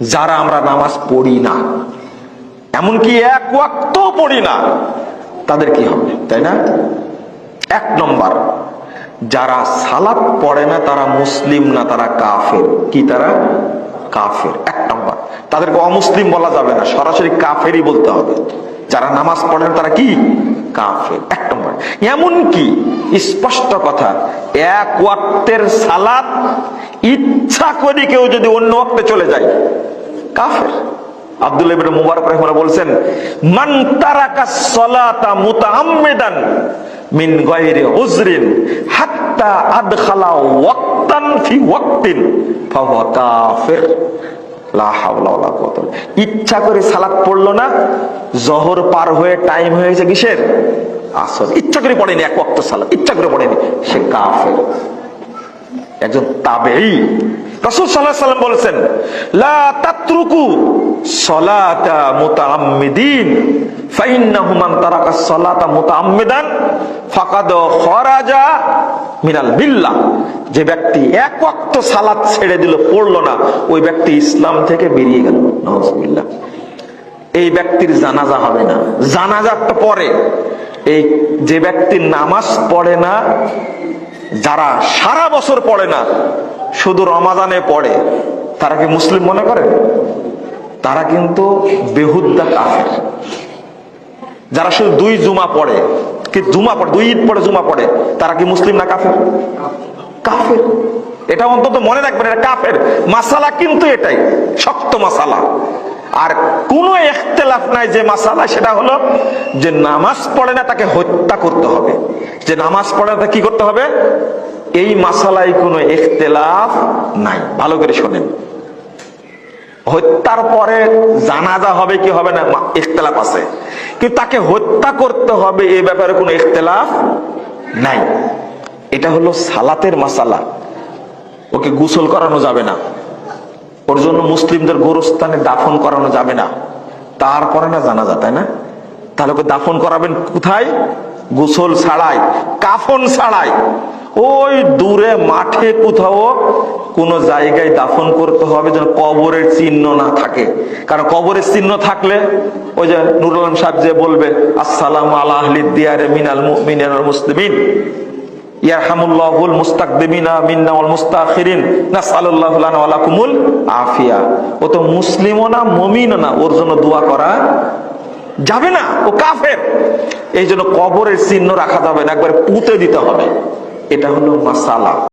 যারা আমরা নামাজ পড়ি না, এমনকি এক ওয়াক্ত পড়ি না, তাদের কি হবে, তাই না? এক নম্বর, যারা সালাত পড়ে না, তারা মুসলিম না, তারা কাফের। কি তারা? কাফের। এক নম্বর, তাদেরকে অমুসলিম বলা যাবে না, সরাসরি কাফেরই বলতে হবে। যারা নামাজ পড়ে না, তারা কি? কাফের। এক নম্বর এমন কি স্পষ্ট কথা, এক ওয়াক্তের সালাত করে কেউ যদি অন্য ওয়াক্তে চলে যায়, কাফের। ইচ্ছা করে সালাত পড়ল না, জহর পার হয়ে টাইম হয়েছে কিসের? আসর। ইচ্ছা করে পড়েনি, এক ওয়াক্ত সালাত। ইচ্ছা করে পড়েনি। সে কাফের। একজন তাবেই রাসূল সাল্লাম বলেছেন সলাতা সলাতা ফাকাদ যে ব্যক্তি এক ওয়াক্ত সালাত ছেড়ে দিল, পড়ল না, ওই ব্যক্তি ইসলাম থেকে বেরিয়ে গেল। নাউজুবিল্লাহ। এই ব্যক্তির জানাজা হবে না। জানাজার পরে। এই যে ব্যক্তি নামাজ পড়ে না যারা সারা বছর পড়ে না, শুধু রমাদানে পড়ে, তারা কি মুসলিম মনে করে? তারা কিন্তু বেহুদ্দা কাফের। যারা শুধু দুই জুমা পড়ে, কি জুমা পড়ে, দুই ঈদ পড়ে জুমা পড়ে, তারা কি মুসলিম না কাফের? কাফের। এটা অন্তত মনে রাখবেন, এটা কাফের। মাসালা কিন্তু এটাই, শক্ত মাসালা। আর কোন এখতেলাফ নাই যে মাসালা, সেটা হলো যে নামাজ পড়ে না তাকে হত্যা করতে হবে। যে নামাজ পড়ে না কি করতে হবে? এই মাসালায় কোনো এখতেলাফ নাই। ভালো করে শোনেন। হত্যার পরে জানাজা হবে কি হবে না ইখতলাফ আছে। কিন্তু তাকে হত্যা করতে হবে, এ ব্যাপারে কোনো ইখতলাফ নাই। এটা হলো সালাতের মাসালা। ওকে গোসল করানো যাবে না। ওর জন্য মুসলিমদের গোরস্থানে দাফন করানো যাবে না। তারপরে না জানা জানাজা, তাই না? তাহলে ওকে দাফন করাবেন কোথায়? গোসল ছাড়াই, কাফন ছাড়াই। ওই দূরে মাঠে কোথাও কোন জায়গায় দাফন করতে হবে যেন কবরের চিহ্ন না থাকে। কারণ কবরের চিহ্ন থাকলে ওই যে নুরুল সাহেব যে বলবে, আসসালাম আল্লাহ মিনাল মুসলিমিন। ইয়ারহামুল্লাহুল মুস্তাকদিমিনা মিন্না ওয়াল মুস্তাখিরিন, নাসআলুল্লাহু লানা ওয়া লাকুমুল আফিয়া। ও তো মুসলিমও না, মুমিনও না, ওর জন্য দোয়া করা যাবে না, ও কাফের। এই জন্য কবরের চিহ্ন রাখা যাবে না, একবার পুঁতে দিতে হবে। এটা হলো মাসালা।